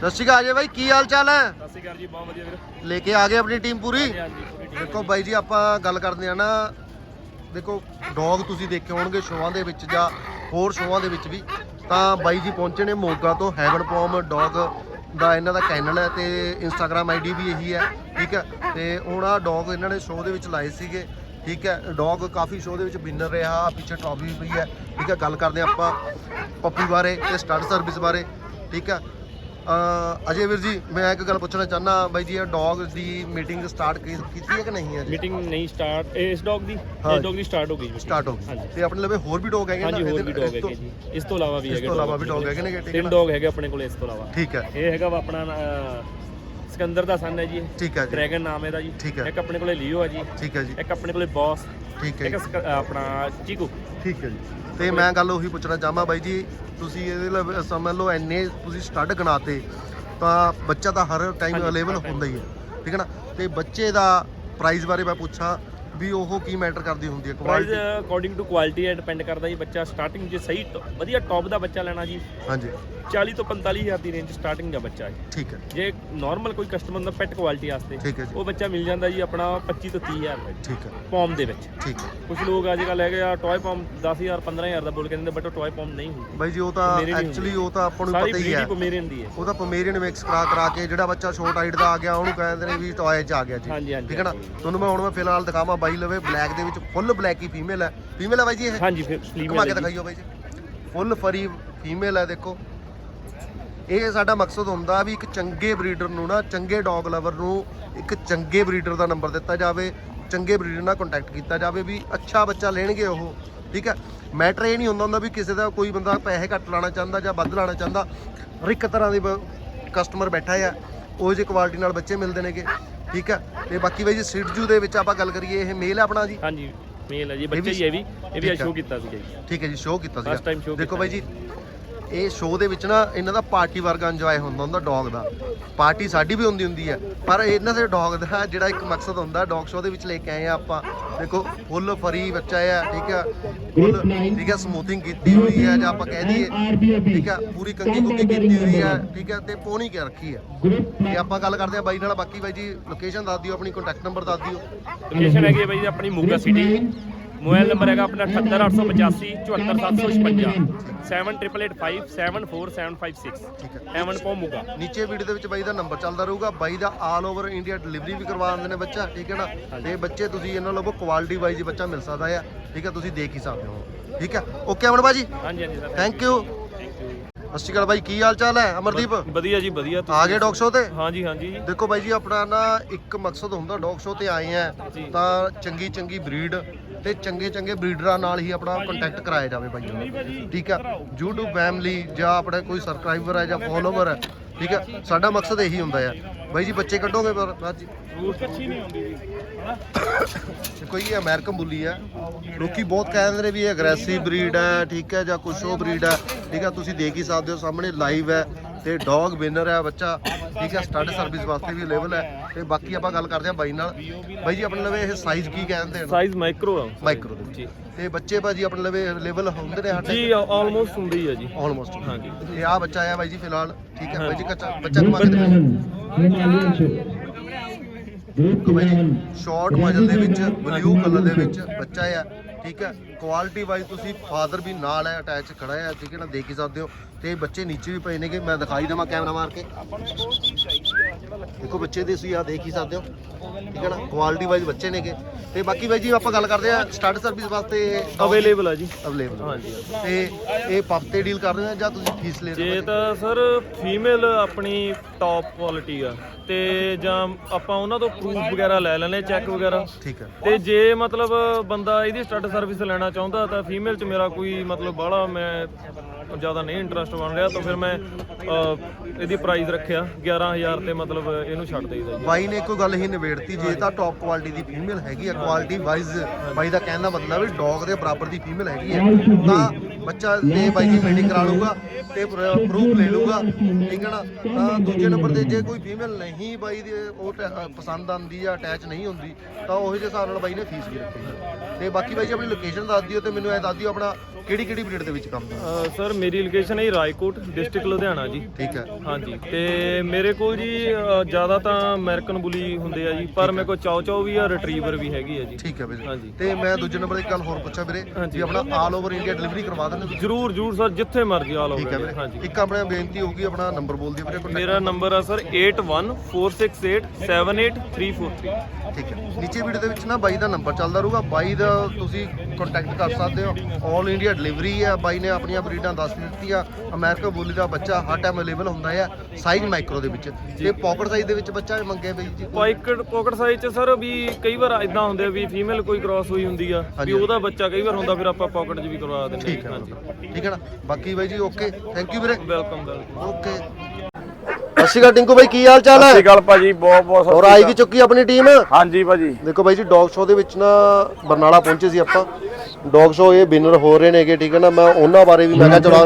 ਸਤਿ ਸ਼੍ਰੀ ਅਕਾਲ ਜੀ ਬਾਈ ਕੀ ਹਾਲ ਚਾਲ ਹੈ? ਸਤਿ ਸ਼੍ਰੀ ਅਕਾਲ ਜੀ ਬਹੁਤ ਵਧੀਆ ਵੀਰ। ਲੈ ਕੇ ਆ ਗਏ ਆਪਣੀ ਟੀਮ ਪੂਰੀ। ਦੇਖੋ ਬਾਈ ਜੀ ਆਪਾਂ ਗੱਲ ਕਰਦੇ ਆ ਨਾ। ਦੇਖੋ ਡੌਗ ਤੁਸੀਂ ਦੇਖੇ ਹੋਣਗੇ ਸ਼ੋਆਂ ਦੇ ਵਿੱਚ ਜਾਂ ਹੋਰ ਸ਼ੋਆਂ ਦੇ ਵਿੱਚ ਵੀ। ਤਾਂ ਬਾਈ ਜੀ ਪਹੁੰਚੇ ਨੇ ਮੋਗਾ ਤੋਂ ਹੈਵਨ ਪੌਮ ਡੌਗ ਦਾ ਇਹਨਾਂ ਦਾ ਚੈਨਲ ਹੈ ਤੇ ਇੰਸਟਾਗ੍ਰam ਆਈਡੀ ਵੀ ਇਹੀ ਹੈ ਠੀਕ ਹੈ? ਤੇ ਹੁਣ ਆ ਡੌਗ ਇਹਨਾਂ ਨੇ ਸ਼ੋਅ ਦੇ ਵਿੱਚ ਲਾਏ ਸੀਗੇ ਠੀਕ ਹੈ? ਡੌਗ ਕਾਫੀ ਸ਼ੋਅ ਦੇ ਵਿੱਚ ਵਿਨਰ ਰਿਹਾ ਪਿੱਛੇ ਟਰਾਫੀ ਪਈ ਹੈ ਠੀਕ ਹੈ? ਗੱਲ ਕਰਦੇ ਆਪਾਂ ਪੱਪੀ ਬਾਰੇ ਤੇ ਸਟੱਡ ਸਰਵਿਸ ਬਾਰੇ ਠੀਕ ਹੈ? ਅਜੇ ਵੀਰ ਜੀ ਮੈਂ ਇੱਕ ਗੱਲ ਪੁੱਛਣਾ ਚਾਹਨਾ ਬਾਈ ਜੀ ਇਹ ਡੌਗ ਦੀ ਮੀਟਿੰਗ ਸਟਾਰਟ ਕੀਤੀ ਹੈ ਕਿ ਨਹੀਂ ਹੈ ਮੀਟਿੰਗ ਨਹੀਂ ਸਟਾਰਟ ਇਸ ਡੌਗ ਦੀ। ਇਸ ਡੌਗ ਦੀ ਸਟਾਰਟ ਹੋ ਗਈ। ਸਟਾਰਟ ਹੋ ਗਈ। ਹਾਂਜੀ। ਤੇ ਆਪਣੇ ਲਵੇ ਹੋਰ ਵੀ ਡੌਗ ਹੈਗੇ ਹਾਂਜੀ ਹੋਰ ਇਹਦੇ- ਵੀ ਡੌਗ ਇਸ ਤੋਂ- ਹੈਗੇ ਜੀ। ਇਸ ਤੋਂ ਇਲਾਵਾ ਵੀ ਇਸ ਹੈਗੇ ਤੋਂ dog ਇਲਾਵਾ ਵੀ ਡੌਗ ਹੈਗੇ ਨੇ ਤਿੰਨ ਨਾ? ਡੌਗ ਹੈਗੇ ਆਪਣੇ ਕੋਲ ਇਸ ਤੋਂ ਇਲਾਵਾ। ਠੀਕ ਹੈ। ਇਹ ਹੈਗਾ ਆਪਣਾ ਸਿਕੰਦਰ ਦਾ ਸਨ ਹੈ ਜੀ। ਠੀਕ ਹੈ ਜੀ। ਡਰੈਗਨ ਨਾਮ ਇਹਦਾ ਜੀ। ਇੱਕ ਆਪਣੇ ਕੋਲੇ ਲੀਓ ਹੈ ਜੀ। ਠੀਕ ਹੈ ਜੀ। ਇੱਕ ਆਪਣੇ ਕੋਲੇ ਬੌਸ। ਠੀਕ ਹੈ ਇੱਕ ਆਪਣਾ ਚੀਕੂ। ਠੀਕ ਹੈ ਜੀ। ਤੇ ਮੈਂ ਗੱਲ ਉਹੀ ਪੁੱਛਣਾ ਚਾਹਾਂ ਬਾਈ ਜੀ ਤੁਸੀਂ ਇਹਦੇ ਲਈ ਸਮਝ ਲਓ ਐਨੇ ਤੁਸੀਂ ਸਟੱਡ ਗਣਾਤੇ ਤਾਂ ਬੱਚਾ ਤਾਂ ਹਰ ਟਾਈਮ ਅਵੇਲੇਬਲ। ਹੁੰਦਾ ਹੀ ਹੈ। ਠੀਕ ਹੈ ਨਾ? ਤੇ ਬੱਚੇ ਦਾ ਪ੍ਰਾਈਸ ਬਾਰੇ ਮੈਂ ਪੁੱਛਾਂ ਵੀ ਉਹ ਕੀ ਮੈਟਰ ਕਰਦੀ ਹੁੰਦੀ ਹੈ? ਕੁਆਲਿਟੀ ਅਕੋਰਡਿੰਗ ਟੂ ਕੁਆਲਿਟੀ ਹੈ ਡਿਪੈਂਡ ਕਰਦਾ ਜੀ ਬੱਚਾ ਸਟਾਰਟਿੰਗ ਜੇ ਸਹੀ ਟ- ਵਧੀਆ ਟੌਪ ਦਾ ਬੱਚਾ ਲੈਣਾ ਜੀ। ਹਾਂਜੀ। 40 ਤੋਂ 45 ਹਜ਼ਾਰ ਦੀ ਰੇਂਜ ਸਟਾਰਟਿੰਗ ਦਾ ਬੱਚਾ ਹੈ ਠੀਕ ਹੈ। ਜੇ ਨਾਰਮਲ ਕੋਈ ਕਸਟਮਰ ਦਾ ਪੈਟ ਕੁਆਲਿਟੀ ਵਾਸਤੇ ਠੀਕ ਹੈ ਜੀ। ਉਹ ਬੱਚਾ ਮਿਲ ਜਾਂਦਾ ਜੀ ਆਪਣਾ 25 ਤੋਂ 30 ਹਜ਼ਾਰ ਦਾ ਠੀਕ ਹੈ। ਪੌਮ ਦੇ ਵਿੱਚ। ਠੀਕ ਹੈ। ਕੁਝ ਲੋਕ ਅੱਜ ਕੱਲ੍ਹ ਹੈਗੇ ਆ ਟੌਏ ਪੌਮ 10000 15000 ਦਾ ਬੋਲ ਕੇ ਦਿੰਦੇ ਬਟ ਉਹ ਟੌਏ ਪੌਮ ਨਹੀਂ ਹੁੰਦੀ। ਬਾਈ ਜੀ ਉਹ ਤਾਂ ਮੇਰੀ ਨਹੀਂ ਐਕਚੁਅਲੀ ਉਹ ਤਾਂ ਆਪਾਂ ਨੂੰ ਸਾਰੀ ਪਤਾ ਹੀ ਬਰੀਡ ਹੈ। ਹੀ ਪਮੇਰੀਅਨ ਦੀ ਹੈ। ਉਹ ਤਾਂ ਪਮੇਰੀਅਨ ਮਿਕਸ ਕਰਾ ਕਰਾ ਕੇ ਜਿਹੜਾ ਬੱਚਾ ਛੋਟ ਹਾਈਟ ਦਾ ਆ ਗਿਆ ਉਹਨੂੰ ਕਹਿੰਦੇ ਨੇ ਵੀ ਟੌਏ 'ਚ ਆ ਗਿਆ ਜੀ। ਹਾਂਜੀ ਹਾਂਜੀ ਠੀਕ ਹੈ ਨਾ? ਤੁਹਾਨੂੰ ਮੈਂ ਹੁਣ ਮੈਂ ਫਿਲਹਾਲ ਦਿਖਾਵਾਂ ਬਾਈ ਲਵੇ ਬਲੈਕ ਦੇ ਵਿੱਚ ਫੁੱਲ ਬਲੈਕ ਹੀ ਫੀਮੇਲ ਹੈ। ਫੀਮੇਲ ਹੈ ਬਾਈ ਜੀ ਇਹ? ਹਾਂਜੀ ਫਿਰ ਘੁਮਾ ਕੇ ਦਿਖਾਈਓ ਬਾਈ ਜੀ। ਫੁੱਲ ਫਰੀ ਫੀਮੇਲ ਹੈ ਦੇਖੋ। ਇਹ ਸਾਡਾ ਮਕਸਦ ਹੁੰਦਾ ਵੀ ਇੱਕ ਚੰਗੇ ਬਰੀਡਰ ਨੂੰ ਨਾ ਚੰਗੇ ਡੌਗ ਲਵਰ ਨੂੰ ਇੱਕ ਚੰਗੇ ਬਰੀਡਰ ਦਾ ਨੰਬਰ ਦਿੱਤਾ ਜਾਵੇ ਚੰਗੇ ਬਰੀਡਰ ਨਾਲ ਕੰਟੈਕਟ ਕੀਤਾ ਜਾਵੇ ਵੀ ਅੱਛਾ ਬੱਚਾ ਲੈਣਗੇ ਉਹ ਠੀਕ ਹੈ? ਮੈਟਰ ਇਹ ਨਹੀਂ ਹੁੰਦਾ ਹੁੰਦਾ ਵੀ ਕਿਸੇ ਦਾ ਕੋਈ ਬੰਦਾ ਪੈਸੇ ਘੱਟ ਲਾਣਾ ਚਾਹੁੰਦਾ ਜਾਂ ਵੱਧ ਲਾਣਾ ਚਾਹੁੰਦਾ ਹਰ ਇੱਕ ਤਰ੍ਹਾਂ ਦੇ ਕਸਟਮਰ ਬੈਠਾ ਆ ਉਹ ਜਿਹੀ ਕੁਆਲਿਟੀ ਨਾਲ ਬੱਚੇ ਮਿਲਦੇ ਨੇਗੇ। ਠੀਕ ਹੈ ਤੇ ਬਾਕੀ ਬਾਈ ਜੀ ਸਿਡਜੂ ਦੇ ਵਿੱਚ ਆਪਾਂ ਗੱਲ ਕਰੀਏ ਇਹ ਮੇਲ ਹੈ ਆਪਣਾ ਜੀ? ਹਾਂਜੀ ਮੇਲ ਹੈ ਜੀ ਬੱਚੇ ਹੀ ਇਹ ਵੀ। ਇਹ ਵੀ। ਸ਼ੋਅ ਕੀਤਾ ਸੀਗਾ ਜੀ। ਠੀਕ ਹੈ ਜੀ ਸ਼ੋਅ ਕੀਤਾ ਸੀਗਾ। show ਦੇਖੋ ਬਾਈ ਜੀ। ਇਹ ਸ਼ੋਅ ਦੇ ਵਿੱਚ ਨਾ ਇਹਨਾਂ ਦਾ ਪਾਰਟੀ ਵਰਗਾ ਇੰਜੋਏ ਹੁੰਦਾ ਹੁੰਦਾ ਡੌਗ ਦਾ। ਪਾਰਟੀ ਸਾਡੀ ਵੀ ਹੁੰਦੀ ਹੁੰਦੀ ਹੈ। ਪਰ ਇਹਨਾਂ ਦੇ ਡੌਗ ਦਾ ਜਿਹੜਾ ਇੱਕ ਮਕਸਦ ਹੁੰਦਾ ਡੌਗ ਸ਼ੋਅ ਦੇ ਵਿੱਚ ਲੈ ਕੇ ਆਏ ਆ ਆਪਾਂ। ਦੇਖੋ ਫੁੱਲ ਫਰੀ ਬੱਚਾ ਹੈ ਠੀਕ ਹੈ ਫੁੱਲ ਠੀਕ ਹੈ ਸਮੂਥਿੰਗ ਕੀਤੀ ਹੋਈ ਹੈ ਜਾਂ ਆਪਾਂ ਕਹਿ ਦਈਏ ਠੀਕ ਹੈ ਪੂਰੀ ਕੰਗੀ ਕੁੰਗੀ ਕੀਤੀ ਹੋਈ ਹੈ ਠੀਕ ਹੈ ਤੇ ਪੋਣੀ ਕੇ ਰੱਖੀ ਹੈ ਤੇ ਆਪਾਂ ਗੱਲ ਕਰਦੇ ਆ ਬਾਈ ਨਾਲ ਬਾਕੀ ਬਾਈ ਜੀ ਲੋਕੇਸ਼ਨ ਦੱਸ ਦਿਓ ਆਪਣੀ ਕੰਟੈਕਟ ਨੰਬਰ ਦੱਸ ਦਿਓ। ਲੋਕੇਸ਼ਨ ਹੈਗੀ ਹੈ ਬਾਈ ਜੀ ਆਪਣੀ ਮੋਗਾ ਸਿਟੀ ਮੋਬਾਈਲ ਨੰਬਰ ਹੈਗਾ ਆਪਣਾ 78885 74756 7885 ਠੀਕ ਹੈ ਐਵਨ ਪੋ ਮੋਗਾ ਨੀਚੇ ਵੀਡੀਓ ਦੇ ਵਿੱਚ ਬਾਈ ਦਾ ਨੰਬਰ ਚੱਲਦਾ ਰਹੂਗਾ। ਬਾਈ ਦਾ ਆਲ ਓਵਰ ਇੰਡੀਆ ਡਿਲੀਵਰੀ ਵੀ ਕਰਵਾ ਦਿੰਦੇ ਨੇ ਬੱਚਾ ਠੀਕ ਹੈ ਨਾ? ਤੇ ਬੱਚੇ ਤੁਸੀਂ ਇਹਨਾਂ ਲੋਕੋ ਕੁਆਲਿਟੀ ਵਾਈਜ਼ ਬੱਚਾ ਮਿਲ ਸਕਦਾ ਆ ਠੀਕ ਹੈ? ਤੁਸੀਂ ਦੇਖ ਹੀ ਸਕਦੇ ਹੋ। ਠੀਕ ਹੈ? ਓਕੇ ਅਮਨ ਬਾਜੀ? ਹਾਂਜੀ ਹਾਂਜੀ ਸਰ। ਥੈਂਕ ਯੂ ਸਤਿ ਸ਼੍ਰੀ ਅਕਾਲ ਬਾਈ ਕੀ ਹਾਲ ਚਾਲ ਹੈ? ਅਮਰਦੀਪ? ਵਧੀਆ ਜੀ ਵਧੀਆ। ਆ ਗਏ ਡੌਗ ਸ਼ੋ ਤੇ? ਹਾਂਜੀ ਹਾਂਜੀ। ਜੀ ਦੇਖੋ ਬਾਈ ਜੀ ਆਪਣਾ ਨਾ ਇੱਕ ਮਕਸਦ ਹੁੰਦਾ ਡੌਗ ਸ਼ੋ ਤੇ ਆਏ ਆ। ਤਾਂ ਚੰਗੀ ਚੰਗੀ ਬਰੀਡ ਤੇ ਚੰਗੇ ਚੰਗੇ ਬਰੀਡਰਾਂ ਨਾਲ ਹੀ ਆਪਣਾ ਕੰਟੈਕਟ ਕਰਾਇਆ ਜਾਵੇ ਬਾਈ ਠੀਕ ਹੈ YouTube ਫੈਮਿਲੀ ਜਾਂ ਆਪਣਾ ਕੋਈ ਸਬਸਕ੍ਰਾਈਬਰ ਹੈ ਜਾਂ ਫੋਲੋਵਰ ਹੈ ਠੀਕ ਹੈ ਸਾਡਾ ਮਕਸਦ ਇਹੀ ਹੁੰਦਾ ਆ। ਬਾਈ ਜੀ ਬੱਚੇ ਕੱਢੋਗੇ ਪਰ ਬਾਅਦ ਜੀ ਰੂਟ ਅੱਛੀ ਨਹੀਂ ਹੁੰਦੀ ਜੀ ਕੋਈ ਇਹ ਅਮਰੀਕਨ ਬੁੱਲੀ ਹੈ ਲੋਕੀ ਬਹੁਤ ਕਹਿੰਦੇ ਨੇ ਵੀ ਇਹ ਅਗਰੈਸਿਵ ਬਰੀਡ ਹੈ ਠੀਕ ਹੈ ਜਾਂ ਕੁਛ ਉਹ ਬਰੀਡ ਹੈ ਠੀਕ ਹੈ ਤੁਸੀਂ ਦੇਖ ਹੀ ਸਕਦੇ ਹੋ ਸਾਹਮਣੇ ਲਾਈਵ ਹੈ ਤੇ ਡੌਗ ਵਿਨਰ ਹੈ ਬੱਚਾ। ਠੀਕ ਹੈ ਸਟੱਡ ਸਰਵਿਸ ਵਾਸਤੇ ਵੀ ਅਵੇਲੇਬਲ ਹੈ। ਤੇ ਬਾਕੀ ਆਪਾਂ ਗੱਲ ਕਰਦੇ ਹਾਂ ਬਾਈ ਨਾਲ। ਬਾਈ ਜੀ ਆਪਣੇ ਲਵੇ ਇਹ ਸਾਈਜ਼ ਕੀ ਕਹਿੰਦੇ ਨੇ ਸਾਈਜ਼ ਮਾਈਕਰੋ ਆ। ਮਾਈਕਰੋ ਦੇ ਜੀ। ਤੇ ਬੱਚੇ ਭਾਜੀ ਆਪਣੇ ਲਵੇ ਅਵੇਲੇਬਲ ਹੁੰਦੇ ਨੇ ਸਾਡੇ? ਜੀ ਆਲਮੋਸਟ ਹੁੰਦੀ ਹੈ ਜੀ। ਆਲਮੋਸਟ ਹਾਂਜੀ। ਤੇ ਆ ਬੱਚਾ ਆਇਆ ਬਾਈ ਜੀ ਫਿਲਹਾਲ। ਠੀਕ ਹੈ ਬਾਈ ਜੀ ਕੱਚਾ ਬੱਚਾ ਕਮਾ ਕੇ ਦਿਓ। ਸ਼ਾਰਟ ਮਜਲ ਦੇ ਵਿੱਚ ਬਲੂ ਕਲਰ ਦੇ ਵਿੱਚ ਬੱਚਾ ਆ। ਠੀਕ ਹੈ। ਕੁਆਲਿਟੀ ਵਾਈਜ਼ ਤੁਸੀਂ ਫਾਦਰ ਵੀ ਨਾਲ ਹੈ ਅਟੈਚ ਖੜਾ ਹੈ ਠੀਕ ਹੈ ਨਾ ਦੇਖ ਹੀ ਸਕਦੇ ਹੋ। ਤੇ ਬੱਚੇ ਨੀਚੇ ਵੀ ਪਏ ਨੇਗੇ ਮੈਂ ਦਿਖਾਈ ਦੇਵਾਂ ਕੈਮਰਾ ਮਾਰ ਕੇ। ਦੇਖੋ ਬੱਚੇ ਦੇ ਤੁਸੀਂ ਆ ਦੇਖ ਹੀ ਸਕਦੇ ਹੋ ਠੀਕ ਹੈ ਨਾ ਕੁਆਲਿਟੀ ਵਾਈਜ਼ ਬੱਚੇ ਨੇਗੇ। ਤੇ ਬਾਕੀ ਬਾਈ ਜੀ ਆਪਾਂ ਗੱਲ ਕਰਦੇ ਆ ਸਟਾਰਟ ਸਰਵਿਸ ਵਾਸਤੇ। ਅਵੇਲੇਬਲ ਆ ਜੀ। ਅਵੇਲੇਬਲ ਹਾਂਜੀ ਤੇ ਇਹ ਪੱਪ ਤੇ ਡੀਲ ਕਰ ਰਹੇ ਹੋ ਜਾਂ ਤੁਸੀਂ ਫੀਸ ਲੈ ਰਹੇ ਜੇ ਹੋ ਤਾਂ ਸਰ ਫੀਮੇਲ ਆਪਣੀ ਟੌਪ ਕੁਆਲਿਟੀ ਆ ਤੇ ਜਾਂ ਆਪਾਂ ਉਹਨਾਂ ਤੋਂ ਪ੍ਰੂਫ ਵਗੈਰਾ ਲੈ ਲੈਣੇ ਚੈੱਕ ਵਗੈਰਾ। ਠੀਕ ਹੈ। ਤੇ ਜੇ ਮਤਲਬ ਬੰਦਾ ਇਹਦੀ ਸਟੱਡ ਸਰਵਿਸ ਲੈਣਾ ਚਾਹੁੰਦਾ ਤਾਂ ਫੀਮੇਲ ਚ ਮੇਰਾ ਕੋਈ ਮਤਲਬ ਬਾਹਲਾ ਮੈਂ ਜ਼ਿਆਦਾ ਨਹੀਂ ਇੰਟਰਸਟ ਬਣ ਰਿਹਾ, ਤਾਂ ਫਿਰ ਮੈਂ ਇਹਦੀ ਪ੍ਰਾਈਸ ਰੱਖਿਆ 11000 ਤੇ ਮਤਲਬ ਇਹਨੂੰ ਛੱਡ ਦੇਈਦਾ ਜੀ। ਬਾਈ ਨੇ ਕੋਈ ਗੱਲ ਹੀ ਨਿਬੇੜਤੀ, ਜੇ ਤਾਂ ਟੌਪ ਕੁਆਲਿਟੀ ਦੀ ਫੀਮੇਲ ਹੈਗੀ ਆ ਕੁਆਲਿਟੀ ਵਾਈਜ਼ ਬਾਈ ਦਾ ਕਹਿਣ ਦਾ ਮਤਲਬ ਹੈ ਡੌਗ ਦੇ ਬਰਾਬਰ ਦੀ ਫੀਮੇਲ ਹੈਗੀ ਆ, ਤਾਂ ਬੱਚਾ ਤੇ ਬਾਈ ਦੀ ਮੀਟਿੰਗ ਕਰਾ ਲੂਗਾ ਤੇ ਪ੍ਰੂਫ ਲੈ ਲੂਗਾ ਠੀਕ ਹੈ ਨਾ? ਤਾਂ ਦੂਜੇ ਨੰਬਰ ਤੇ ਜੇ ਕੋਈ ਫੀਮੇਲ ਨਹੀਂ ਬਾਈ ਦੀ, ਉਹ ਪਸੰਦ ਆਂਦੀ ਜਾਂ ਅਟੈਚ ਨਹੀਂ ਹੁੰਦੀ, ਤਾਂ ਉਹੀ ਜਿਹੇ ਹਿਸਾਬ ਨਾਲ ਬਾਈ ਨੇ ਫੀਸ ਵੀ ਰੱਖੀ ਤੇ ਬਾਕੀ ਬਾਈ ਜੀ ਆਪਣੀ ਲੋਕੇਸ਼ਨ ਦਾ ਦੱਸ ਦਿਓ ਤੇ ਮੈਨੂੰ ਐ ਦੱਸ ਆਪਣਾ ਕਿਹੜੀ ਕਿਹੜੀ ਬਰੀਡ ਦੇ ਵਿੱਚ ਕੰਮ ਕਰਦੇ? ਅ, ਸਰ ਮੇਰੀ ਲੋਕੇਸ਼ਨ ਹੈ ਜੀ ਰਾਏਕੋਟ ਡਿਸਟ੍ਰਿਕਟ ਲੁਧਿਆਣਾ ਜੀ। ਠੀਕ ਹੈ। ਹਾਂਜੀ। ਤੇ ਮੇਰੇ ਕੋਲ ਜੀ ਅ, ਜ਼ਿਆਦਾ ਤਾਂ ਅਮਰੀਕਨ ਬੁਲੀ ਹੁੰਦੇ ਆ ਜੀ ਪਰ ਮੇਰੇ ਕੋਲ ਚਾਉ ਚਾਉ ਵੀ ਆ ਰਿਟਰੀਵਰ ਵੀ ਹੈਗੀ ਆ ਜੀ। ਠੀਕ ਹੈ ਵੀਰੇ। ਹਾਂਜੀ। ਤੇ ਮੈਂ ਦੂਜੇ ਨੰਬਰ ਇੱਕ ਗੱਲ ਹੋਰ ਪੁੱਛਾਂ ਵੀਰੇ। ਵੀ ਆਪਣਾ ਆਲ ਓਵਰ ਇੰਡੀਆ ਡਿਲੀਵਰੀ ਕਰਵਾ ਦਿੰਦੇ ਤੁਸੀਂ? ਜਰੂਰ ਜਰੂਰ ਸਰ ਜਿੱਥੇ ਮਰਜ਼ੀ ਆਲ ਠੀਕ ਹੈ ਓਵਰ ਵੀਰੇ। ਹਾਂਜੀ। ਇੱਕ ਆਪਣਾ ਬੇਨਤੀ ਹੋਊਗੀ ਆਪਣਾ ਨੰਬਰ ਬੋਲ ਦਿਓ ਵੀਰੇ contact ਮੇਰਾ ਨੰਬਰ ਆ ਸਰ 8146878343 ਠੀਕ ਹੈ। ਨੀਚੇ ਵੀਡੀਓ ਦੇ ਵਿੱਚ ਨਾ ਬਾਈ ਦਾ ਨੰਬਰ ਚੱਲਦਾ ਰਹੂਗਾ ਬਾਈ ਦਾ ਤੁਸੀਂ ਕੰਟੈਕਟ ਕਰ ਸਕਦੇ ਹੋ। 올 ਇੰਡੀਆ ਡਿਲੀਵਰੀ ਹੈ ਬਾਈ ਨੇ ਆਪਣੀਆਂ ਬਰੀਡਾਂ ਦੱਸ ਦਿੱਤੀਆਂ। ਅਮਰੀਕਾ ਬੋਲੀ ਦਾ ਬੱਚਾ ਹਰ ਟਾਈਮ ਅਵੇਲੇਬਲ ਹੁੰਦਾ ਹੈ ਸਾਈਜ਼ ਮਾਈਕਰੋ ਦੇ ਵਿੱਚ। ਤੇ ਪਾਕਟ ਸਾਈਜ਼ ਦੇ ਵਿੱਚ ਬੱਚਾ ਮੰਗੇ ਬਈ ਜੀ। ਪਾਈਕਟ ਪਾਕਟ ਸਾਈਜ਼ ਚ ਸਰ ਵੀ ਕਈ ਵਾਰ ਇਦਾਂ ਹੁੰਦੇ ਆ ਵੀ ਫੀਮੇਲ ਕੋਈ ਕ੍ਰਾਸ ਹੋਈ ਹੁੰਦੀ ਆ ਵੀ। ਉਹਦਾ ਬੱਚਾ ਕਈ ਵਾਰ ਹੁੰਦਾ ਫਿਰ ਆਪਾਂ ਪਾਕਟ 'ਚ ਵੀ ਕਰਵਾ ਦਿੰਦੇ ਠੀਕ ਹੈ ਠੀਕ ਹੈ ਨਾ? ਬਾਕੀ ਬਾਈ ਜੀ ਓਕੇ ਥੈਂਕ ਯੂ ਵੀਰੇ। ਵੈਲਕਮ ਵੈਲਕਮ ਓਕੇ ਸਤਿ ਸ਼੍ਰੀ ਅਕਾਲ ਟਿੰਕੂ ਬਾਈ ਕੀ ਹਾਲ ਚਾਲ ਸਤਿ ਸ਼੍ਰੀ ਹੈ ਅਕਾਲ ਭਾਜੀ ਬਹੁਤ ਬਹੁਤ ਸ਼੍ਰੀ ਆਈ। ਕੀ ਚੁੱਕੀ ਆਪਣੀ ਟੀਮ ਹਾਂਜੀ ਭਾਜੀ। ਦੇਖੋ ਬਾਈ ਜੀ ਡੌਗ ਸ਼ੋਅ ਦੇ ਵਿੱਚ ਨਾ ਬਰਨਾਲਾ ਪਹੁੰਚੇ ਸੀ ਆਪਾਂ। ਡੌਗ ਸੋ ਇਹ ਵਿਨਰ ਹੋ ਰਹੇ ਨੇਗੇ, ਠੀਕ ਹੈ ਨਾ? ਮੈਂ ਉਹਨਾਂ ਬਾਰੇ ਵੀ ਮੈਂ ਕਿਹਾ ਚਲੋ,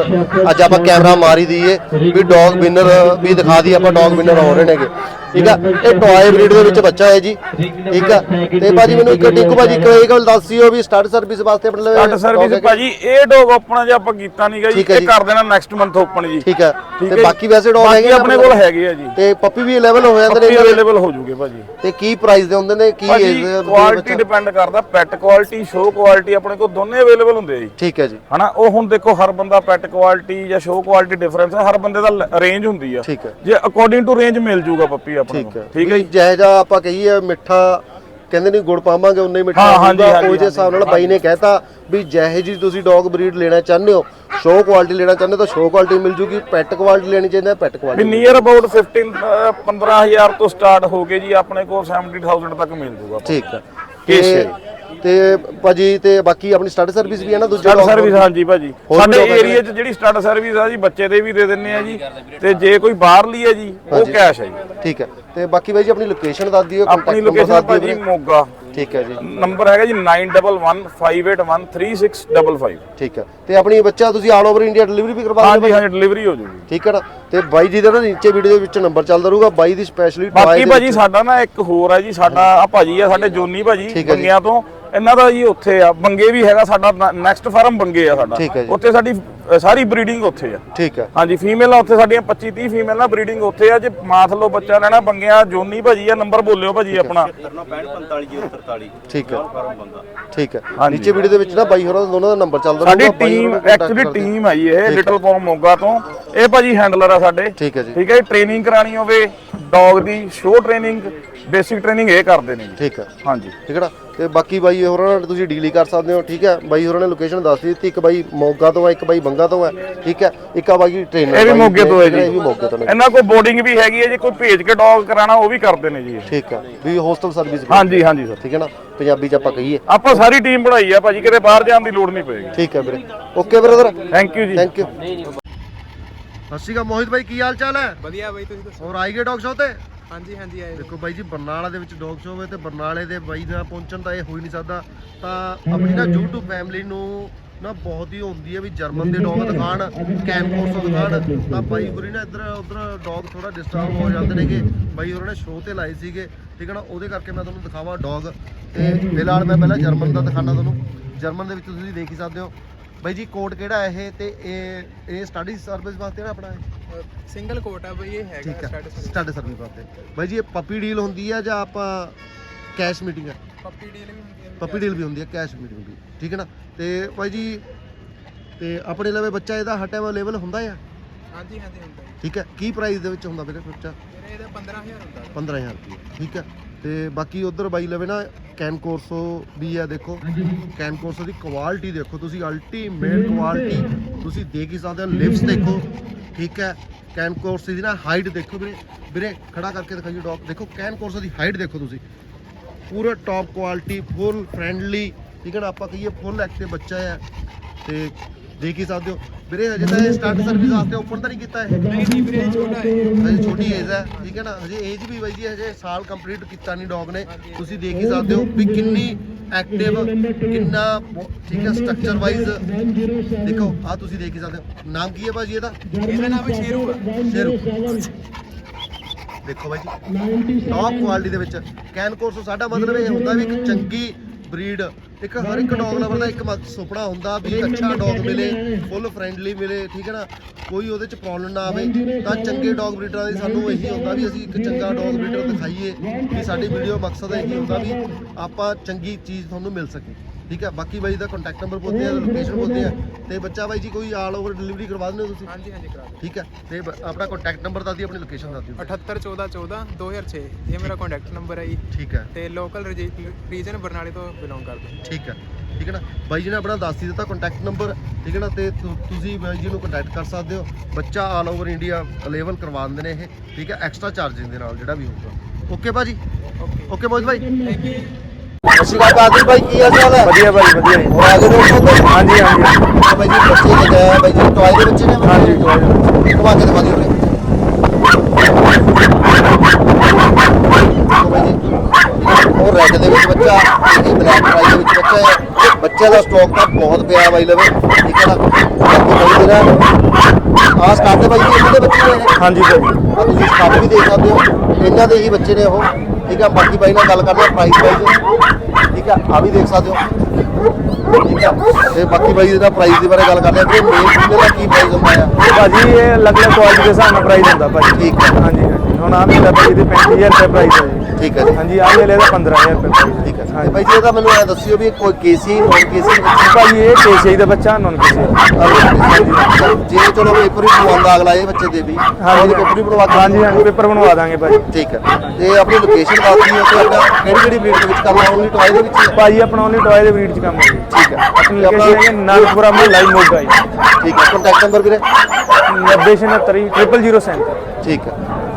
ਅੱਜ ਆਪਾਂ ਕੈਮਰਾ ਮਾਰੀ ਦਈਏ ਵੀ ਡੌਗ ਵਿਨਰ ਵੀ ਦਿਖਾ ਦਈਏ, ਆਪਾਂ ਡੌਗ ਵਿਨਰ ਹੋ ਰਹੇ ਨੇਗੇ। ਠੀਕ ਆ? ਇਹ ਟੌਏ ਬਰੀਡ ਦੇ ਵਿੱਚ ਬੱਚਾ ਹੈ ਜੀ। ਠੀਕ ਆ? ਤੇ ਬਾਜੀ ਮੈਨੂੰ ਇੱਕ ਟਿੰਕੂ ਬਾਜੀ ਇੱਕ ਇਹ ਗੱਲ ਦੱਸਿਓ ਵੀ ਸਟਾਰਟ ਸਰਵਿਸ ਵਾਸਤੇ ਆਪਣੇ ਲਈ ਕੱਟ ਸਰਵਿਸ? ਭਾਜੀ ਇਹ ਡੋਗ ਓਪਨ ਜੇ ਆਪਾਂ ਕੀਤਾ ਨਹੀਂਗਾ ਜੀ ਇਹ। ਕਰ ਦੇਣਾ ਨੈਕਸਟ ਮੰਥ ਓਪਨ ਜੀ। ਠੀਕ ਠੀਕ ਤੇ ਬਾਕੀ ਵੈਸੇ ਡੌਗ ਹੈਗੇ ਆਪਣੇ ਕੋਲ ਹੈਗੇ ਆ ਜੀ। ਤੇ ਪੱਪੀ ਵੀ ਅਵੇਲੇਬਲ ਹੋ ਜਾਂਦੇ ਪੱਪੀ ਨੇ ਅਵੇਲੇਬਲ ਹੋ ਜੂਗੇ ਭਾਜੀ। ਤੇ ਕੀ ਪ੍ਰਾਈਸ ਦੇ ਹੁੰਦੇ ਨੇ ਕੀ ਭਾਜੀ ਦੇ ਕੁਆਲਿਟੀ? ਡਿਪੈਂਡ ਕਰਦਾ ਪੈਟ ਕੁਆਲਿਟੀ ਸ਼ੋ ਕੁਆਲਿਟੀ ਆਪਣੇ ਕੋਲ ਦੋਨੇ ਅਵੇਲੇਬਲ ਹੁੰਦੇ ਆ ਜੀ। ਠੀਕ ਹੈ ਜੀ। ਹਨਾ ਉਹ ਹੁਣ ਦੇਖੋ ਹਰ ਬੰਦਾ ਪੈਟ ਕੁਆਲਿਟੀ ਜਾਂ ਸ਼ੋ ਕੁਆਲਿਟੀ ਡਿਫਰੈਂਸ ਹੈ ਹਰ ਬੰਦੇ ਦਾ ਰੇਂਜ ਹੁੰਦੀ ਆ। ਜੇ ਅਕੋਰਡਿੰਗ ਟੂ ਰੇਂਜ ਮਿਲ ਜੂਗਾ ਪੱਪੀ ਆਪਣੇ ਠੀਕ ਨੂੰ। ਹੈ ਠੀਕ ਹੈ ਜੀ? ਜਿਹੇ ਜਿਹਾ ਆਪਾਂ ਕਹੀਏ ਮਿੱਠਾ ਕਹਿੰਦੇ ਨਹੀਂ ਗੁੜ ਪਾਵਾਂਗੇ ਉਨਾ ਹੀ ਮਿੱਠਾ ਹਾਂ, ਹਾਂਜੀ, ਹੋਊਗਾ। ਹਾਂਜੀ, ਉਹ ਜਿਹੇ ਹਿਸਾਬ ਨਾਲ ਬਾਈ ਨੇ ਕਹਿਤਾ ਵੀ ਜਿਹੇ ਜੀ ਤੁਸੀਂ ਡੌਗ ਬਰੀਡ ਲੈਣਾ ਚਾਹੁੰਦੇ ਹੋ ਸ਼ੋ ਕੁਆਲਿਟੀ ਲੈਣਾ ਚਾਹੁੰਦੇ ਹੋ ਤਾਂ ਸ਼ੋ ਕੁਆਲਿਟੀ ਮਿਲ ਜੂਗੀ। ਪੈਟ ਕੁਆਲਿਟੀ ਲੈਣੀ ਚਾਹੁੰਦੇ ਆ ਪੈਟ ਵੀ ਕੁਆਲਿਟੀ ਨੀਅਰ ਅਬਾਊਟ 15 ਅਹ 15000 ਤੋਂ ਸਟਾਰਟ ਹੋ ਕੇ ਜੀ ਆਪਣੇ ਕੋਲ 70000 ਤੱਕ ਮਿਲ ਜੂਗਾ ਠੀਕ ਹੈ। ਕੇਸ ਹੈ ਤੇ ਭਾਜੀ ਤੇ ਬਾਕੀ ਆਪਣੀ ਸਟਾਰਟ ਸਰਵਿਸ ਵੀ ਹੈ ਨਾ ਦੂਜੇ ਸਟਾਰਟ ਸਰਵਿਸ ਹਾਂਜੀ ਭਾਜੀ ਸਾਡੇ ਏਰੀਆ 'ਚ ਜਿਹੜੀ ਸਟਾਰਟ ਸਰਵਿਸ ਆ ਜੀ ਬੱਚੇ ਦੇ ਵੀ ਦੇ ਦਿੰਨੇ ਆ ਜੀ ਤੇ ਜੇ ਕੋਈ ਬਾਹਰਲੀ ਹੈ ਜੀ ਉਹ ਕੈਸ਼ ਹੈ ਜੀ ਠੀਕ ਹੈ ਤੇ ਬਾਕੀ ਬਾਈ ਜੀ ਆਪਣੀ ਲੋਕੇਸ਼ਨ ਦੱਸ ਦਿਓ ਆਪਣੀ ਲੋਕੇਸ਼ਨ ਭਾਜੀ। ਮੋਗਾ ਠੀਕ ਹੈ ਜੀ ਨੰਬਰ ਹੈਗਾ ਜੀ 9115813655 ਠੀਕ ਹੈ ਤੇ ਆਪਣੀ ਬੱਚਾ ਤੁਸੀਂ ਆਲ ਓਵਰ ਇੰਡੀਆ ਡਿਲੀਵਰੀ ਵੀ ਕਰਵਾ ਦਿੰਦੇ ਹਾਂਜੀ ਹਾਂਜੀ ਡਿਲੀਵਰੀ ਹੋ ਜੂਗੀ ਠੀਕ ਹੈ ਨਾ ਤੇ ਬਾਈ ਜੀ ਦਾ ਨਾ ਨੀਚੇ ਵੀਡੀਓ ਦੇ ਵਿੱਚ ਨੰਬਰ ਚੱਲਦਾ ਰਹੂਗਾ ਬਾਈ ਦੀ ਸਪੈਸ਼ਲੀ ਬਾਕੀ ਭਾਜੀ ਸਾਡਾ ਨਾ ਇੱਕ ਹੋਰ ਹੈ ਜੀ ਸਾਡਾ ਆ ਭਾਜੀ ਆ ਸਾਡੇ ਜੋਨੀ ਭਾਜੀ ਹੈ ਜੀ। ਬੰਗਿਆਂ ਤੋਂ ਇਹਨਾਂ ਦਾ ਜੀ ਉੱਥੇ ਆ ਬੰਗੇ ਵੀ ਹੈਗਾ ਸਾਡਾ ਨੈਕਸਟ ਫਾਰਮ ਬੰਗੇ ਆ ਸਾਡਾ। ਠੀਕ ਹੈ ਜੀ। ਉੱਥੇ ਸਾਡੀ ਅ, ਸਾਰੀ ਬਰੀਡਿੰਗ ਉੱਥੇ ਆ। ਠੀਕ ਹੈ। ਹਾਂਜੀ ਫੀਮੇਲਾਂ ਉੱਥੇ ਸਾਡੀਆਂ 25 30 ਫੀਮੇਲਾਂ ਬਰੀਡਿੰਗ ਉੱਥੇ ਆ। ਜੇ ਮਾਂ ਥੱਲੋਂ ਬੱਚਾ ਲੈਣਾ ਬੰਗਿਆ ਜੋਨੀ ਭਾਜੀ ਆ ਨੰਬਰ ਬੋਲਿਓ ਭਾਜੀ ਆਪਣਾ। ਠੀਕ ਹੈ। ਠੀਕ ਹੈ। ਹਾਂਜੀ। ਨੀਚੇ ਵੀਡੀਓ ਦੇ ਵਿੱਚ ਨਾ ਬਾਈ ਹੋਰਾਂ ਦਾ ਦੋਨਾਂ ਦਾ ਨੰਬਰ ਚੱਲਦਾ ਸਾਡੀ ਰਹੂਗਾ, ਬਾਈ ਟੀਮ ਹੋਰਾਂ ਨੂੰ contact ਐਕਚੁਅਲੀ ਕਰਦੇ। ਟੀਮ ਹੈ। ਜੀ ਇਹ ਲਿਟਲ ਫਾਰਮ ਮੋਗਾ ਤੋਂ। ਇਹ ਭਾਜੀ ਹੈਂਡਲਰ ਆ ਸਾਡੇ। ਠੀਕ ਹੈ ਜੀ। ਠੀਕ ਹੈ ਟ੍ਰੇਨਿੰਗ ਕਰਾਣੀ ਹੋਵੇ ਡੌਗ ਦੀ ਸ਼ੋ ਟ੍ਰੇਨਿੰਗ ਬੇਸਿਕ ਟ੍ਰੇਨਿੰਗ ਇਹ ਕਰਦੇ ਨੇ ਜੀ। ਠੀਕ ਹੈ। ਹਾਂਜੀ। ਠੀਕ ਹੈ ਨਾ? ਤੇ ਬਾਕੀ ਬਾਈ ਹੋਰਾਂ ਨਾਲ ਤੁਸੀਂ ਡੀਲ ਹੀ ਕਰ ਸਕਦੇ ਹੋ ਠੀਕ ਹੈ? ਬਾਈ ਹੋਰਾਂ ਨੇ ਲੋਕੇਸ਼ਨ ਦੱਸ ਦਿੱਤੀ ਇੱਕ ਬਾਈ ਮੋਗਾ ਤੋਂ ਹੈ ਇੱਕ ਬਾਈ ਬੰਗਾ ਤੋਂ ਹੈ ਠੀਕ ਹੈ? ਇੱਕ ਆ ਬਾਈ ਟ੍ਰੇਨਰ ਇਹ ਵੀ ਮੋਗੇ ਤੋਂ ਹੈ ਜੀ। ਇਹ ਵੀ ਮੋਗੇ ਤੋਂ ਨੇ। ਇਹਨਾਂ ਕੋਲ ਬੋਰਡਿੰਗ ਵੀ ਹੈਗੀ ਹੈ ਜੀ ਕੋਈ ਭੇਜ ਕੇ ਡੌਗ ਕਰਾਣਾ ਉਹ ਵੀ ਕਰਦੇ ਨੇ ਜੀ। ਠੀਕ ਹੈ ਵੀ ਹੋਸਟਲ ਸਰਵਿਸ ਹਾਂਜੀ ਹਾਂਜੀ ਸਰ। ਠੀਕ ਹੈ ਨਾ? ਪੰਜਾਬੀ ਚ ਆਪਾਂ ਕਹੀਏ। ਆਪਾਂ ਸਾਰੀ ਟੀਮ ਬਣਾਈ ਆ ਭਾਜੀ ਕਿਤੇ ਬਾਹਰ ਜਾਣ ਦੀ ਲੋੜ ਨਹੀਂ ਪਏਗੀ। ਠੀਕ ਹੈ ਵੀਰੇ। ਓਕੇ ਬ੍ਰਦਰ ਥੈਂਕ ਯੂ ਜੀ। ਥੈਂਕ ਯੂ ਸਤਿ ਸ਼੍ਰੀ ਅਕਾਲ ਮੋਹਿਤ ਬਾਈ ਕੀ ਹਾਲ ਚਾਲ ਹੈ? ਵਧੀਆ ਬਾਈ ਤੁਸੀਂ ਦੱਸੋ? ਹੋਰ ਆਈ ਗਏ ਡੌਗ ਸ਼ੋ ਤੇ ਹਾਂਜੀ ਹਾਂਜੀ, ਆਏ ਦੇਖੋ ਬਾਈ ਜੀ, ਬਰਨਾਲਾ ਦੇ ਵਿੱਚ ਡੌਗ ਸ਼ੋਅ ਹੋਵੇ ਤੇ ਬਰਨਾਲੇ ਦੇ ਬਾਈ ਦਾ ਪਹੁੰਚਣ ਤਾਂ ਇਹ ਹੋ ਹੀ ਨਹੀਂ ਸਕਦਾ। ਤਾਂ ਆਪਣੀ ਨਾ YouTube ਫੈਮਿਲੀ ਨੂੰ ਨਾ ਬਹੁਤ ਹੀ ਹੁੰਦੀ ਹੈ ਵੀ ਜਰਮਨ ਦੇ ਡੌਗ ਦਿਖਾਣ, ਕੈਨ ਕੋਰਸੋ ਦਿਖਾਣ। ਤਾਂ ਬਾਈ ਗੁਰੀ ਨਾ ਇੱਧਰ, ਉੱਧਰ ਡੌਗ ਥੋੜਾ ਡਿਸਟਰਬ ਹੋ ਜਾਂਦੇ ਨੇਗੇ। ਬਾਈ ਹੋਰਾਂ ਨੇ ਸ਼ੋਅ ਤੇ ਲਾਏ ਸੀਗੇ, ਠੀਕ ਹੈ ਨਾ? ਉਹਦੇ ਕਰਕੇ ਮੈਂ ਤੁਹਾਨੂੰ ਦਿਖਾਵਾਂ ਡੌਗ ਤੇ ਫਿਲਹਾਲ ਮੈਂ ਪਹਿਲਾਂ ਜਰਮਨ ਦਾ ਦਿਖਾਣਾ ਤੁਹਾਨੂੰ। ਜਰਮਨ ਦੇ ਵਿੱਚ ਤੁਸੀਂ ਦੇਖ ਹੀ ਸਕਦੇ ਹੋ। ਬਾਈ ਜੀ ਕੋਡ ਕਿਹੜਾ ਹੈ ਇਹ? ਤੇ ਇਹ ਇਹ ਸਟੱਡੀ ਸਰਵਿਸ ਵਾਸਤੇ ਨਾ ਆਪਣਾ ਹੈ ਸਿੰਗਲ ਕੋਟ ਆ ਬਈ ਇਹ ਹੈਗਾ ਠੀਕ ਹੈ ਸਟਾਰਟ ਸਟੱਡ ਸਰਵਿਸ ਵਾਸਤੇ। ਬਾਈ ਜੀ ਇਹ ਪੱਪੀ ਡੀਲ ਹੁੰਦੀ ਹੈ ਜਾਂ ਆਪਾਂ ਕੈਸ਼ ਮੀਟਿੰਗ ਹੈ ਪੱਪੀ ਡੀਲ ਵੀ ਹੁੰਦੀ ਹੈ ਪੱਪੀ ਡੀਲ ਵੀ ਹੁੰਦੀ ਹੈ ਕੈਸ਼ ਮੀਟਿੰਗ ਵੀ ਠੀਕ ਹੈ ਨਾ? ਤੇ ਬਾਈ ਜੀ ਤੇ ਆਪਣੇ ਲਵੇ ਬੱਚਾ ਇਹਦਾ ਹਰ ਟਾਈਮ ਅਵੇਲੇਬਲ ਹੁੰਦਾ ਆ? ਹਾਂਜੀ ਹਾਂਜੀ ਹੁੰਦਾ ਜੀ। ਠੀਕ ਹੈ ਕੀ ਪ੍ਰਾਈਸ ਦੇ ਵਿੱਚ ਹੁੰਦਾ ਵੀਰੇ ਬੱਚਾ ਵੀਰੇ ਇਹਦਾ 15000 ਹੁੰਦਾ 15000 ਰੁਪਏ ਠੀਕ ਹੈ ਤੇ ਬਾਕੀ ਉਧਰ ਬਾਈ ਲਵੇ ਨਾ ਕੈਨ ਕੋਰਸੋ ਵੀ ਹੈ ਦੇਖੋ। ਕੈਨ ਕੋਰਸੋ ਦੀ ਕੁਆਲਿਟੀ ਦੇਖੋ ਤੁਸੀਂ ਅਲਟੀਮੇਟ ਕੁਆਲਿਟੀ ਤੁਸੀਂ ਦੇਖ ਹੀ ਸਕਦੇ ਹੋ ਲਿਪਸ ਦੇਖੋ। ਠੀਕ ਹੈ। ਕੈਨ ਕੋਰਸੋ ਦੀ ਨਾ ਹਾਈਟ ਦੇਖੋ ਵੀਰੇ। ਵੀਰੇ ਖੜਾ ਕਰਕੇ ਦਿਖਾਈਓ ਡੌਗ ਦੇਖੋ ਕੈਨ ਕੋਰਸੋ ਦੀ ਹਾਈਟ ਦੇਖੋ ਤੁਸੀਂ। ਪੂਰਾ ਟੌਪ ਕੁਆਲਿਟੀ ਫੁੱਲ ਫ੍ਰੈਂਡਲੀ ਠੀਕ ਹੈ ਨਾ? ਆਪਾਂ ਕਹੀਏ ਫੁੱਲ ਐਕਟਿਵ ਬੱਚਾ ਹੈ। ਤੇ ਦੇਖ ਹੀ ਸਕਦੇ ਹੋ। ਵੀਰੇ ਹਜੇ ਤਾਂ ਇਹ ਸਟਾਰਟ ਸਰਵਿਸ ਵਾਸਤੇ ਓਪਨ ਤਾਂ ਨਹੀਂ ਕੀਤਾ ਹੈ ਨਹੀਂ ਨਹੀਂ ਵੀਰੇ ਛੋਟਾ ਹੈ। ਹਜੇ ਛੋਟੀ ਏਜ ਹੈ ਠੀਕ ਹੈ ਨਾ? ਹਜੇ ਏਜ ਵੀ ਬਾਈ ਜੀ ਹਜੇ ਸਾਲ ਕੰਪਲੀਟ ਕੀਤਾ ਨਹੀਂ ਡੌਗ ਨੇ। ਤੁਸੀਂ ਦੇਖ ਹੀ ਸਕਦੇ ਹੋ ਵੀ ਕਿੰਨੀ ਐਕਟਿਵ ਕਿੰਨਾ ਠੀਕ ਹੈ ਸਟਰਕਚਰ ਵਾਈਜ਼ ਦੇਖੋ ਆ ਤੁਸੀਂ ਦੇਖ ਹੀ ਸਕਦੇ ਹੋ। ਨਾਮ ਕੀ ਹੈ ਭਾਜੀ ਇਹਦਾ? ਇਹਦਾ ਨਾਮ ਹੈ ਸ਼ੇਰੂ। ਸ਼ੇਰੂ। ਦੇਖੋ ਬਾਈ ਜੀ ਟੌਪ ਕੁਆਲਿਟੀ ਦੇ ਵਿੱਚ। ਕੈਨ ਕੋਰਸ ਸਾਡਾ ਮਤਲਬ ਇਹ ਹੁੰਦਾ ਵੀ ਇੱਕ ਚੰਗੀ ਬਰੀਡ ਇੱਕ ਹਰ ਇੱਕ ਡੌਗ ਲਵਰ ਦਾ ਇੱਕ ਮਕ- ਸੁਪਨਾ ਹੁੰਦਾ ਵੀ ਇੱਕ ਅੱਛਾ ਡੌਗ ਮਿਲੇ ਫੁੱਲ ਫ੍ਰੈਂਡਲੀ ਮਿਲੇ ਠੀਕ ਹੈ ਨਾ? ਕੋਈ ਉਹਦੇ ਚ ਪ੍ਰੋਬਲਮ ਨਾ ਆਵੇ ਤਾਂ ਚੰਗੇ ਡੌਗ ਬਰੀਡਰਾਂ ਦੀ ਸਾਨੂੰ ਇਹੀ ਹੁੰਦਾ ਵੀ ਅਸੀਂ ਇੱਕ ਚੰਗਾ ਡੌਗ ਬਰੀਡਰ ਦਿਖਾਈਏ ਕਿ ਸਾਡੀ ਵੀਡੀਓ ਮਕਸਦ ਇਹੀ ਹੁੰਦਾ ਵੀ ਆਪਾਂ ਚੰਗੀ ਚੀਜ਼ ਤੁਹਾਨੂੰ ਮਿਲ ਸਕੇ। ਠੀਕ ਹੈ ਬਾਕੀ ਬਾਈ ਦਾ ਕੰਟੈਕਟ ਨੰਬਰ ਬੋਲਦੇ ਆ ਲੋਕੇਸ਼ਨ ਬੋਲਦੇ ਆ। ਤੇ ਬੱਚਾ ਬਾਈ ਜੀ ਕੋਈ ਆਲ ਓਵਰ ਡਿਲੀਵਰੀ ਕਰਵਾ ਦਿੰਦੇ ਹੋ ਤੁਸੀਂ? ਹਾਂਜੀ ਹਾਂਜੀ ਕਰਾ ਦਿਓ। ਠੀਕ ਹੈ ਤੇ ਬ- ਆਪਣਾ ਕੰਟੈਕਟ ਨੰਬਰ ਦੱਸ ਦਿਓ ਆਪਣੀ ਲੋਕੇਸ਼ਨ ਦੱਸ ਦਿਓ। 78 14 14 2006 ਇਹ ਮੇਰਾ ਕੰਟੈਕਟ ਨੰਬਰ ਹੈ ਜੀ। ਠੀਕ ਹੈ। ਤੇ ਲੋਕਲ ਰੀਜਨ ਬਰਨਾਲੇ ਤੋਂ ਬਿਲੋਂਗ ਕਰਦਾ ਠੀਕ ਹੈ ਠੀਕ ਹੈ ਨਾ? ਬਾਈ ਜੀ ਨੇ ਆਪਣਾ ਦੱਸ ਹੀ ਦਿੱਤਾ ਕੰਟੈਕਟ ਨੰਬਰ ਠੀਕ ਹੈ ਨਾ? ਤੇ ਤੁ- ਤੁਸੀਂ ਬਾਈ ਜੀ ਨੂੰ ਕੰਟੈਕਟ ਕਰ ਸਕਦੇ ਹੋ। ਬੱਚਾ ਆਲ ਓਵਰ ਇੰਡੀਆ ਅਵੇਲੇਬਲ ਕਰਵਾ ਦਿੰਦੇ ਨੇ ਇਹ ਠੀਕ ਹੈ? ਐਕਸਟਰਾ ਚਾਰਜਿੰਗ ਦੇ ਨਾਲ ਜਿਹੜਾ ਵੀ ਹੋਊਗਾ। ਓਕੇ ਭਾਜੀ? Okay okay Mohit Bhai? Thank you ਸਤਿ ਸ਼੍ਰੀ ਅਕਾਲ ਬਾਦਲ ਭਾਈ ਕੀ ਹਾਲ ਚਾਲ ਹੈ? ਵਧੀਆ ਭਾਈ ਵਧੀਆ। ਜੀ। ਹੋਰ ਆ ਗਏ ਦੋਸਤੋ ਹਾਂਜੀ ਹਾਂਜੀ। ਜੀ ਬੱਚੇ ਜੀ ਟੋਏ ਦੇ ਬੱਚੇ ਨੇ? ਹਾਂਜੀ, toy ਦੇ ਘੁਮਾ ਕੇ ਦਿਖਾ ਦਿਓ ਉਰੇ। ਦੇਖੋ ਬਾਈ ਜੀ ਉਹ ਰੈੱਡ ਦੇ ਵਿੱਚ ਬੱਚਾ ਇਹ ਬਲੈਕ ਪ੍ਰਾਈਸ ਦੇ ਵਿੱਚ ਬੱਚਾ ਹੈ। ਬੱਚੇ ਦਾ ਸਟਾਕ ਤਾਂ ਬਹੁਤ ਪਿਆ ਬਾਈ ਲਵੇ ਠੀਕ ਹੈ ਨਾ? ਬਾਕੀ ਬਾਈ ਜਿਹੜਾ ਆਹ ਸਟਾਰਟ ਦੇ ਬਾਈ ਜੀ ਇਹਨਾਂ ਦੇ ਬੱਚੇ ਨੇ ਇਹ। ਹਾਂਜੀ ਭਾਈ। ਆ ਤੁਸੀਂ ਸਟਾਰਟ ਵੀ ਦੇਖ ਸਕਦੇ ਹੋ। ਇਹਨਾਂ ਦੇ ਹੀ ਬੱਚੇ ਨੇ ਉਹ। ਠੀਕ ਆ ਬਾਕੀ ਬਾਈ ਨਾਲ ਗੱਲ ਕਰਦੇ ਆ ਪ੍ਰਾਈਸ ਵਾਈਜ਼ ਠੀਕ ਆ ਆ ਵੀ ਦੇਖ ਸਕਦੇ ਹੋ। ਠੀਕ ਆ ਤੇ ਬਾਕੀ ਬਾਈ ਦਾ ਪ੍ਰਾਈਸ ਦੇ ਬਾਰੇ ਗੱਲ ਕਰਦੇ ਆ ਕਿ ਫੀਮੇਲ ਦਾ ਕੀ ਪ੍ਰਾਈਸ ਹੁੰਦਾ ਆ? ਭਾਜੀ ਇਹ ਅਲੱਗ-ਅਲੱਗ ਕੁਆਲਿਟੀ ਦੇ ਹਿਸਾਬ ਨਾਲ ਪ੍ਰਾਈਸ ਹੁੰਦਾ ਭਾਜੀ। ਠੀਕ ਹੈ ਹਾਂਜੀ ਹਾਂਜੀ। ਹੁਣ ਆਹ ਮੇਰਾ ਭਾਜੀ ਦੀ 35000 ਰੁਪਏ ਪ੍ਰਾਈਸ ਹੈ ਜੀ। ਠੀਕ ਹੈ ਜੀ। ਹਾਂਜੀ ਆਹ ਮੇਲੇ ਦਾ 15000 ਰੁਪਏ price ਹੈ। ਠੀਕ ਹੈ ਤੇ ਬਾਈ ਜੀ ਇਹਦਾ ਮੈਨੂੰ ਐ ਦੱਸਿਓ ਵੀ ਇਹ ਕੋਈ ਕੇਸੀ ਨੌਨ ਕੇਸੀ ਭਾਜੀ ਇਹ ਕੇਸ਼ੀ ਦਾ ਬੱਚਾ ਨੌਨ ਕੇਸ਼ੀ ਜੇ ਚਲੋ ਇੱਕ ਵਾਰੀ ਪਵਾਉਂਦਾ ਅਗਲਾ ਇਹ ਬੱਚੇ ਦੇ ਵੀ। ਉਹਦੇ ਪੇਪਰ ਵੀ ਬਣਵਾ ਕੇ ਹਾਂਜੀ ਹਾਂਜੀ ਪੇਪਰ ਬਣਵਾ ਦਾਂਗੇ ਭਾਜੀ ਠੀਕ ਹੈ। ਤੇ ਆਪਣੀ ਲੋਕੇਸ਼ਨ ਦੱਸ ਦਿਓ ਕਿ ਆਪਣਾ ਕਿਹੜੀ ਕਿਹੜੀ ਬਰੀਡ ਦੇ ਵਿੱਚ ਕਰਨਾ ਓਨਲੀ ਟੋਏ ਦੇ ਵਿੱਚ ਹੀ ਹੈ? ਭਾਜੀ ਆਪਣਾ ਉਹਨੇ ਟੋਏ ਦੇ ਬਰੀਡ ਚ ਕੰਮ ਹੈ ਜੀ। ਠੀਕ ਹੈ। ਆਪਣੀ ਲੋਕੇਸ਼ਨ ਹੈ ਨਾਨਕਪੁਰਾ ਮਹੱਲਾ ਹੀ ਮੋਗਾ ਜੀ। ਠੀਕ ਹੈ। ਕੰਟੈਕਟ ਨੰਬਰ ਵੀਰੇ? 9069 0070 ਠੀਕ ਹੈ।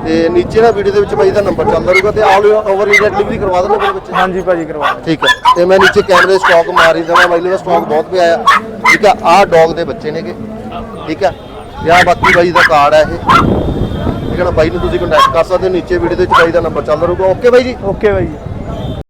ਤੇ ਨੀਚੇ ਨਾ ਵੀਡੀਓ ਦੇ ਵਿੱਚ ਬਾਈ ਦਾ ਨੰਬਰ ਚੱਲਦਾ ਰਹੂਗਾ ਤੇ ਆਲ ਓਵਰ ਇੰਡੀਆ ਡਿਲੀਵਰੀ ਕਰਵਾ ਦੇਣਾ ਮੇਰੇ ਵਿੱਚ ਹਾਂਜੀ ਭਾਜੀ ਕਰਵਾ ਦਿਓ। ਠੀਕ ਹੈ। ਤੇ ਮੈਂ ਨੀਚੇ ਕੈਮਰੇ ਸਟਾਕ ਮਾਰੀ ਦਵਾਂ ਬਾਈ ਦਾ ਸਟਾਕ ਬਹੁਤ ਪਿਆ ਆ। ਠੀਕ ਹੈ ਆਹ ਡੌਗ ਦੇ ਬੱਚੇ ਨੇਗੇ। ਠੀਕ ਹੈ ਤੇ ਆਹ ਬਾਕੀ ਬਾਈ ਦਾ ਕਾਰਡ ਹੈ ਇਹ। ਠੀਕ ਹੈ ਨਾ ਬਾਈ ਨੂੰ ਤੁਸੀਂ ਕੰਟੈਕਟ ਕਰ ਸਕਦੇ ਹੋ। ਨੀਚੇ ਵੀਡੀਓ ਦੇ ਵਿੱਚ ਬਾਈ ਦਾ ਨੰਬਰ ਚੱਲਦਾ ਰਹੂਗਾ ਓਕੇ ਬਾਈ ਜੀ? ਓਕੇ ਭਾਈ